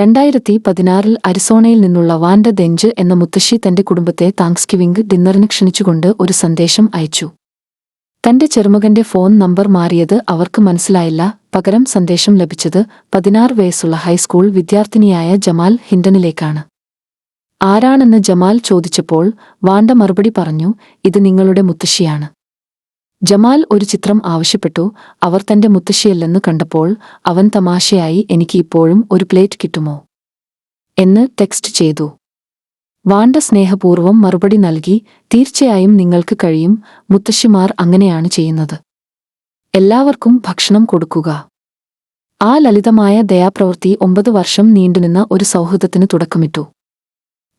രണ്ടായിരത്തി പതിനാറിൽ അരിസോണയിൽ നിന്നുള്ള വാൻഡ ദെഞ്ച് എന്ന മുത്തശ്ശി തന്റെ കുടുംബത്തെ താങ്ക്സ് ഗിവിംഗ് ഡിന്നറിന് ക്ഷണിച്ചുകൊണ്ട് ഒരു സന്ദേശം അയച്ചു. തന്റെ ചെറുമകന്റെ ഫോൺ നമ്പർ മാറിയത് അവർക്ക് മനസ്സിലായില്ല. പകരം സന്ദേശം ലഭിച്ചത് പതിനാറ് വയസ്സുള്ള ഹൈസ്കൂൾ വിദ്യാർത്ഥിനിയായ ജമാൽ ഹിൻഡനിലേക്കാണ്. ആരാണെന്ന് ജമാൽ ചോദിച്ചപ്പോൾ വാണ്ട മറുപടി പറഞ്ഞു ഇത് നിങ്ങളുടെ മുത്തശ്ശിയാണ്. ജമാൽ ഒരു ചിത്രം ആവശ്യപ്പെട്ടു. അവർ തന്റെ മുത്തശ്ശിയല്ലെന്ന് കണ്ടപ്പോൾ അവൻ തമാശയായി എനിക്ക് ഇപ്പോഴും ഒരു പ്ലേറ്റ് കിട്ടുമോ? എന്ന് ടെക്സ്റ്റ് ചെയ്തു. വാണ്ട സ്നേഹപൂർവം മറുപടി നൽകി തീർച്ചയായും നിങ്ങൾക്ക് കഴിയും മുത്തശ്ശിമാർ അങ്ങനെയാണ് ചെയ്യുന്നത്. എല്ലാവർക്കും ഭക്ഷണം കൊടുക്കുക. ആ ലളിതമായ ദയാപ്രവൃത്തി ഒമ്പത് വർഷം നീണ്ടുനിന്ന ഒരു സൗഹൃദത്തിന് തുടക്കമിട്ടു.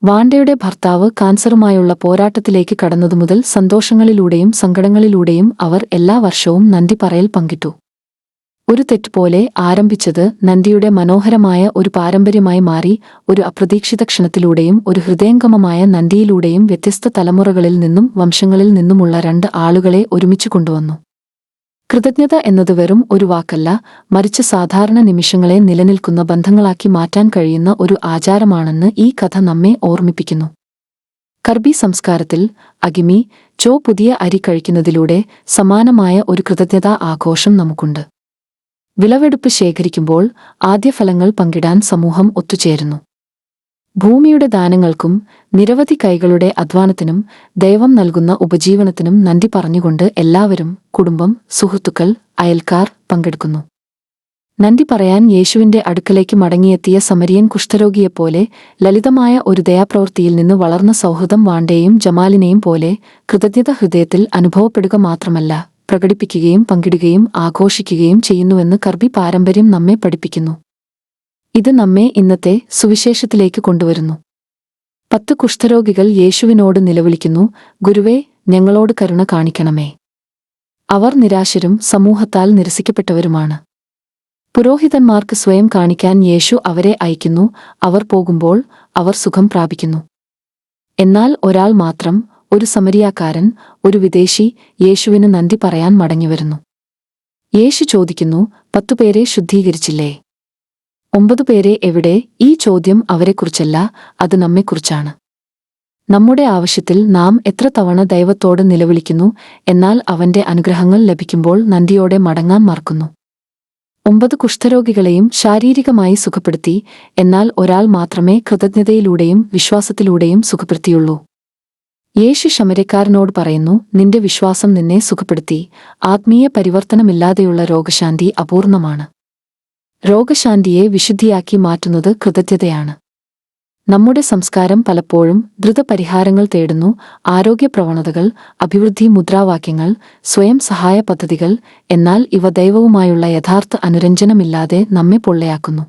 വാണ്ടയുടെ ഭർത്താവ് കാൻസറുമായുള്ള പോരാട്ടത്തിലേക്ക് കടന്നതു മുതൽ സന്തോഷങ്ങളിലൂടെയും സങ്കടങ്ങളിലൂടെയും അവർ എല്ലാ വർഷവും നന്ദി പറയൽ പങ്കിട്ടു. ഒരു തെറ്റുപോലെ ആരംഭിച്ചത് നന്ദിയുടെ മനോഹരമായ ഒരു പാരമ്പര്യമായി മാറി ഒരു അപ്രതീക്ഷിത ക്ഷണത്തിലൂടെയും ഒരു ഹൃദയംഗമമായ നന്ദിയിലൂടെയും വ്യത്യസ്ത തലമുറകളിൽ നിന്നും വംശങ്ങളിൽ നിന്നുമുള്ള രണ്ട് ആളുകളെ ഒരുമിച്ച് കൊണ്ടുവന്നു. കൃതജ്ഞത എന്നത് വെറും ഒരു വാക്കല്ല. മറിച്ച് സാധാരണ നിമിഷങ്ങളെ നിലനിൽക്കുന്ന ബന്ധങ്ങളാക്കി മാറ്റാൻ കഴിയുന്ന ഒരു ആചാരമാണെന്ന് ഈ കഥ നമ്മെ ഓർമ്മിപ്പിക്കുന്നു. കർബി സംസ്കാരത്തിൽ അഗിമി ചോ പുതിയ അരി കഴിക്കുന്നതിലൂടെ സമാനമായ ഒരു കൃതജ്ഞതാ ആഘോഷം നമുക്കുണ്ട്. വിളവെടുപ്പ് ശേഖരിക്കുമ്പോൾ ആദ്യഫലങ്ങൾ പങ്കിടാൻ സമൂഹം ഒത്തുചേരുന്നു. ഭൂമിയുടെ ദാനങ്ങൾക്കും നിരവധി കൈകളുടെ അധ്വാനത്തിനും ദൈവം നൽകുന്ന ഉപജീവനത്തിനും നന്ദി പറഞ്ഞുകൊണ്ട് എല്ലാവരും കുടുംബം സുഹൃത്തുക്കൾ അയൽക്കാർ പങ്കെടുക്കുന്നു. നന്ദി പറയാൻ യേശുവിന്റെ അടുക്കലേക്ക് മടങ്ങിയെത്തിയ സമരിയൻ കുഷ്ഠരോഗിയെപ്പോലെ ലളിതമായ ഒരു ദയാപ്രവൃത്തിയിൽ നിന്ന് വളർന്ന സൗഹൃദം വാണ്ടേയും ജമാലിനെയും പോലെ കൃതജ്ഞത ഹൃദയത്തിൽ അനുഭവപ്പെടുക മാത്രമല്ല പ്രകടിപ്പിക്കുകയും പങ്കിടുകയും ആഘോഷിക്കുകയും ചെയ്യുന്നുവെന്ന് കർബി പാരമ്പര്യം നമ്മെ പഠിപ്പിക്കുന്നു. ഇത് നമ്മെ ഇന്നത്തെ സുവിശേഷത്തിലേക്ക് കൊണ്ടുവരുന്നു. പത്ത് കുഷ്ഠരോഗികൾ യേശുവിനോട് നിലവിളിക്കുന്നു ഗുരുവേ ഞങ്ങളോട് കരുണ കാണിക്കണമേ. അവർ നിരാശരും സമൂഹത്താൽ നിരസിക്കപ്പെട്ടവരുമാണ്. പുരോഹിതന്മാർക്ക് സ്വയം കാണിക്കാൻ യേശു അവരെ അയക്കുന്നു അവർ പോകുമ്പോൾ അവർ സുഖം പ്രാപിക്കുന്നു. എന്നാൽ ഒരാൾ മാത്രം ഒരു സമരിയാക്കാരൻ ഒരു വിദേശി യേശുവിന് നന്ദി പറയാൻ മടങ്ങിവരുന്നു. യേശു ചോദിക്കുന്നു പത്തുപേരെ ശുദ്ധീകരിച്ചില്ലേ? ഒമ്പത് പേരെ എവിടെ ഈ ചോദ്യം അവരെക്കുറിച്ചല്ല അത് നമ്മെക്കുറിച്ചാണ്. നമ്മുടെ ആവശ്യത്തിൽ നാം എത്ര തവണ ദൈവത്തോട് നിലവിളിക്കുന്നു എന്നാൽ അവന്റെ അനുഗ്രഹങ്ങൾ ലഭിക്കുമ്പോൾ നന്ദിയോടെ മടങ്ങാൻ മറക്കുന്നു. ഒമ്പത് കുഷ്ഠരോഗികളെയും ശാരീരികമായി സുഖപ്പെടുത്തി എന്നാൽ ഒരാൾ മാത്രമേ കൃതജ്ഞതയിലൂടെയും വിശ്വാസത്തിലൂടെയും സുഖപ്പെടുത്തിയുള്ളൂ. യേശു ശമരക്കാരനോട് പറയുന്നു നിന്റെ വിശ്വാസം നിന്നെ സുഖപ്പെടുത്തി. ആത്മീയ പരിവർത്തനമില്ലാതെയുള്ള രോഗശാന്തി അപൂർണമാണ്. രോഗശാന്തിയെ വിശുദ്ധിയാക്കി മാറ്റുന്നത് കൃതജ്ഞതയാണ്. നമ്മുടെ സംസ്കാരം പലപ്പോഴും ദ്രുതപരിഹാരങ്ങൾ തേടുന്നു ആരോഗ്യ പ്രവണതകൾ അഭിവൃദ്ധി മുദ്രാവാക്യങ്ങൾ സ്വയം സഹായ പദ്ധതികൾ എന്നാൽ ഇവ ദൈവവുമായുള്ള യഥാർത്ഥ അനുരഞ്ജനമില്ലാതെ നമ്മെ പൊള്ളയാക്കുന്നു.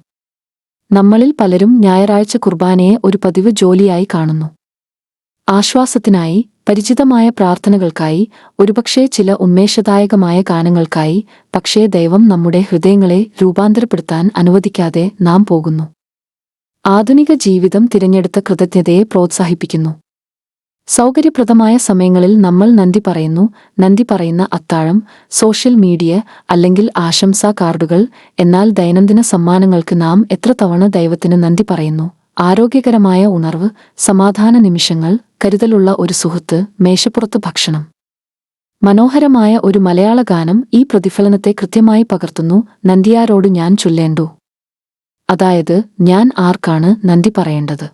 നമ്മളിൽ പലരും ഞായറാഴ്ച കുർബാനയെ ഒരു പതിവ് ജോലിയായി കാണുന്നു. ആശ്വാസത്തിനായി പരിചിതമായ പ്രാർത്ഥനകൾക്കായി ഒരുപക്ഷേ ചില ഉന്മേഷദായകമായ ഗാനങ്ങൾക്കായി പക്ഷേ ദൈവം നമ്മുടെ ഹൃദയങ്ങളെ രൂപാന്തരപ്പെടുത്താൻ അനുവദിക്കാതെ നാം പോകുന്നു. ആധുനിക ജീവിതം തിരഞ്ഞെടുത്ത കൃതജ്ഞതയെ പ്രോത്സാഹിപ്പിക്കുന്നു. സൗകര്യപ്രദമായ സമയങ്ങളിൽ നമ്മൾ നന്ദി പറയുന്നു നന്ദി പറയുന്ന അത്താഴം സോഷ്യൽ മീഡിയ അല്ലെങ്കിൽ ആശംസാ കാർഡുകൾ എന്നാൽ ദൈനംദിന സമ്മാനങ്ങൾക്ക് നാം എത്ര തവണ ദൈവത്തിന് നന്ദി പറയുന്നു? ആരോഗ്യകരമായ ഉണർവ് സമാധാന നിമിഷങ്ങൾ കരുതലുള്ള ഒരു സുഹൃത്ത് മേശപ്പുറത്ത് ഭക്ഷണം. മനോഹരമായ ഒരു മലയാള ഗാനം ഈ പ്രതിഫലനത്തെ കൃത്യമായി പകർത്തുന്നു നന്ദിയാരോട് ഞാൻ ചൊല്ലേണ്ടു. അതായത് ഞാൻ ആർക്കാണ് നന്ദി പറയേണ്ടത്?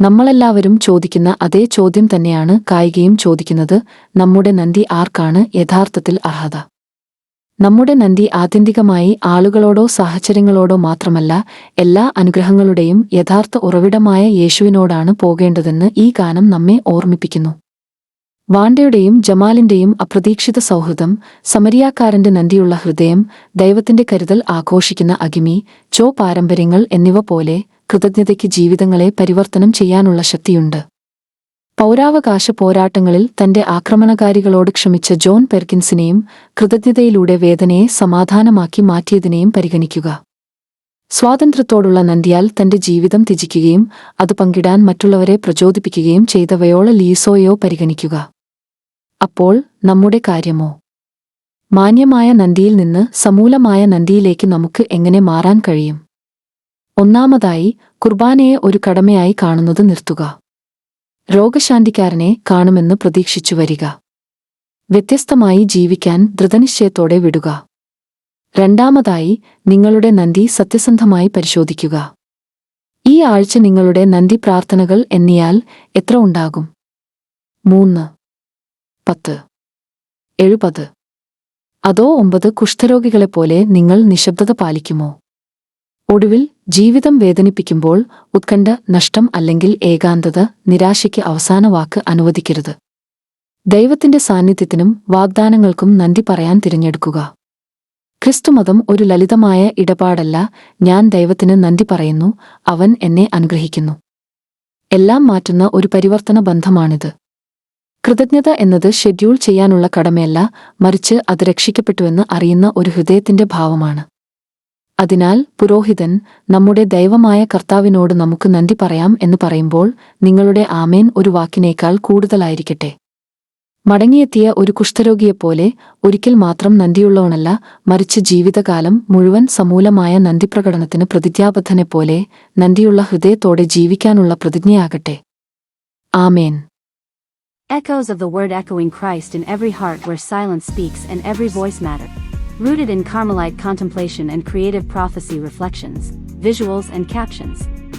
നമ്മളെല്ലാവരും ചോദിക്കുന്ന അതേ ചോദ്യം തന്നെയാണ് കായികയും ചോദിക്കുന്നത് നമ്മുടെ നന്ദി ആർക്കാണ് യഥാർത്ഥത്തിൽ അർഹത? നമ്മുടെ നന്ദി ആത്യന്തികമായി ആളുകളോടോ സാഹചര്യങ്ങളോടോ മാത്രമല്ല എല്ലാ അനുഗ്രഹങ്ങളുടെയും യഥാർത്ഥ ഉറവിടമായ യേശുവിനോടാണ് പോകേണ്ടതെന്ന് ഈ ഗാനം നമ്മെ ഓർമ്മിപ്പിക്കുന്നു. വാണ്ടയുടെയും ജമാലിന്റെയും അപ്രതീക്ഷിത സൗഹൃദം സമരിയാക്കാരന്റെ നന്ദിയുള്ള ഹൃദയം ദൈവത്തിന്റെ കരുതൽ ആഘോഷിക്കുന്ന അഗിമി ചോ പാരമ്പര്യങ്ങൾ എന്നിവ പോലെ കൃതജ്ഞതയ്ക്ക് ജീവിതങ്ങളെ പരിവർത്തനം ചെയ്യാനുള്ള ശക്തിയുണ്ട്. പൗരാവകാശ പോരാട്ടങ്ങളിൽ തന്റെ ആക്രമണകാരികളോട് ക്ഷമിച്ച ജോൺ പെർക്കിൻസിനെയും കൃതജ്ഞതയിലൂടെ വേദനയെ സമാധാനമാക്കി മാറ്റിയതിനെയും പരിഗണിക്കുക. സ്വാതന്ത്ര്യത്തോടുള്ള നന്ദിയാൽ തന്റെ ജീവിതം ത്യജിക്കുകയും അത് പങ്കിടാൻ മറ്റുള്ളവരെ പ്രചോദിപ്പിക്കുകയും ചെയ്തവയോള ലീസോയോ പരിഗണിക്കുക. അപ്പോൾ നമ്മുടെ കാര്യമോ? മാന്യമായ നന്ദിയിൽ നിന്ന് സമൂലമായ നന്ദിയിലേക്ക് നമുക്ക് എങ്ങനെ മാറാൻ കഴിയും? ഒന്നാമതായി കുർബാനയെ ഒരു കടമയായി കാണുന്നത് നിർത്തുക. രോഗശാന്തിക്കാരനെ കാണുമെന്ന് പ്രതീക്ഷിച്ചു വരിക. വ്യത്യസ്തമായി ജീവിക്കാൻ ദൃഢനിശ്ചയത്തോടെ വിടുക. രണ്ടാമതായി നിങ്ങളുടെ നന്ദി സത്യസന്ധമായി പരിശോധിക്കുക. ഈ ആഴ്ച നിങ്ങളുടെ നന്ദി പ്രാർത്ഥനകൾ എണ്ണിയാൽ എത്ര ഉണ്ടാകും? മൂന്ന്. പത്ത്. എഴുപത്. അതോ ഒമ്പത് കുഷ്ഠരോഗികളെപ്പോലെ നിങ്ങൾ നിശബ്ദത പാലിക്കുമോ? ഒടുവിൽ ജീവിതം വേദനിപ്പിക്കുമ്പോൾ ഉത്കണ്ഠ നഷ്ടം അല്ലെങ്കിൽ ഏകാന്തത നിരാശയ്ക്ക് അവസാന വാക്ക് അനുവദിക്കരുത്. ദൈവത്തിന്റെ സാന്നിധ്യത്തിനും വാഗ്ദാനങ്ങൾക്കും നന്ദി പറയാൻ തിരഞ്ഞെടുക്കുക. ക്രിസ്തുമതം ഒരു ലളിതമായ ഇടപാടല്ല ഞാൻ ദൈവത്തിന് നന്ദി പറയുന്നു അവൻ എന്നെ അനുഗ്രഹിക്കുന്നു. എല്ലാം മാറ്റുന്ന ഒരു പരിവർത്തന ബന്ധമാണിത്. കൃതജ്ഞത എന്നത് ഷെഡ്യൂൾ ചെയ്യാനുള്ള കടമയല്ല മറിച്ച് അത് രക്ഷിക്കപ്പെട്ടുവെന്ന് അറിയുന്ന ഒരു ഹൃദയത്തിന്റെ ഭാവമാണ്. അതിനാൽ പുരോഹിതൻ നമ്മുടെ ദൈവമായ കർത്താവിനോട് നമുക്ക് നന്ദി പറയാം എന്ന് പറയുമ്പോൾ നിങ്ങളുടെ ആമേൻ ഒരു വാക്കിനേക്കാൾ കൂടുതലായിരിക്കട്ടെ. മടങ്ങിയെത്തിയ ഒരു കുഷ്ഠരോഗിയെപ്പോലെ ഒരിക്കൽ മാത്രം നന്ദിയുള്ളവണല്ല മറിച്ച് ജീവിതകാലം മുഴുവൻ സമൂലമായ നന്ദി നന്ദിപ്രകടനത്തിന് പ്രതിജ്ഞാബദ്ധനെപ്പോലെ നന്ദിയുള്ള ഹൃദയത്തോടെ ജീവിക്കാനുള്ള പ്രതിജ്ഞയാകട്ടെ. ആമേൻ. Echoes of the word echoing Christ in every heart where silence speaks and every voice matter. Rooted in Carmelite contemplation and creative prophecy reflections, visuals and captions.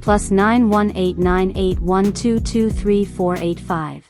plus 918981223485.